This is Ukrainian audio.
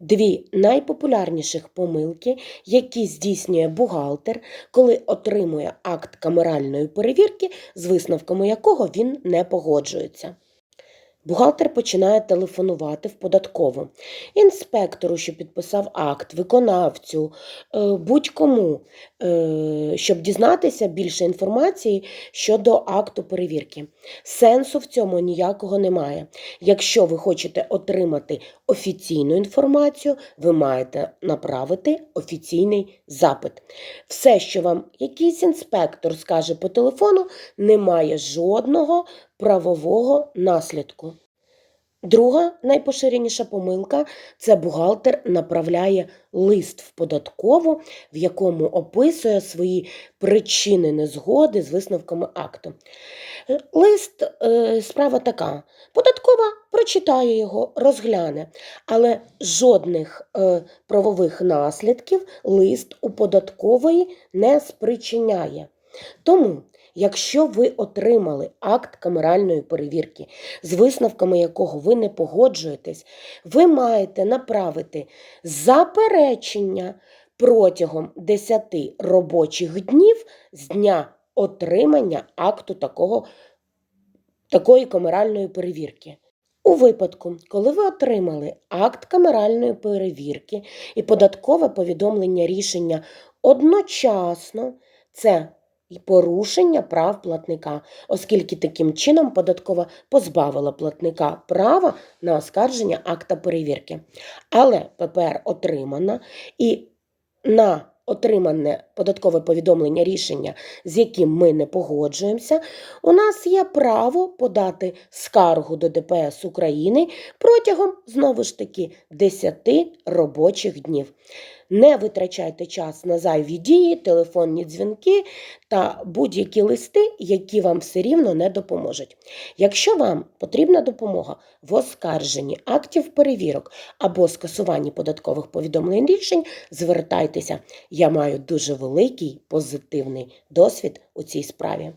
Дві найпопулярніших помилки, які здійснює бухгалтер, коли отримує акт камеральної перевірки, з висновками якого він не погоджується. Бухгалтер починає телефонувати в податкову інспектору, що підписав акт, виконавцю, е, будь-кому, е, щоб дізнатися більше інформації щодо акту перевірки. Сенсу в цьому ніякого немає. Якщо ви хочете отримати офіційну інформацію, ви маєте направити офіційний запит. Все, що вам якийсь інспектор скаже по телефону, не має жодного правового наслідку. Друга найпоширеніша помилка це бухгалтер направляє лист в податкову, в якому описує свої причини незгоди з висновками акту. Лист е, справа така: податкова прочитає його, розгляне, але жодних е, правових наслідків лист у податкової не спричиняє. Тому, якщо ви отримали акт камеральної перевірки, з висновками якого ви не погоджуєтесь, ви маєте направити заперечення протягом 10 робочих днів з дня отримання акту такого, такої камеральної перевірки. У випадку, коли ви отримали акт камеральної перевірки і податкове повідомлення рішення одночасно, це і порушення прав платника, оскільки таким чином податкова позбавила платника права на оскарження акта перевірки. Але ППР отримана і на отримане податкове повідомлення рішення, з яким ми не погоджуємося, у нас є право подати скаргу до ДПС України протягом знову ж таки 10 робочих днів. Не витрачайте час на зайві дії, телефонні дзвінки та будь-які листи, які вам все рівно не допоможуть. Якщо вам потрібна допомога в оскарженні актів перевірок або скасуванні податкових повідомлень рішень, звертайтеся. Я маю дуже великий позитивний досвід у цій справі.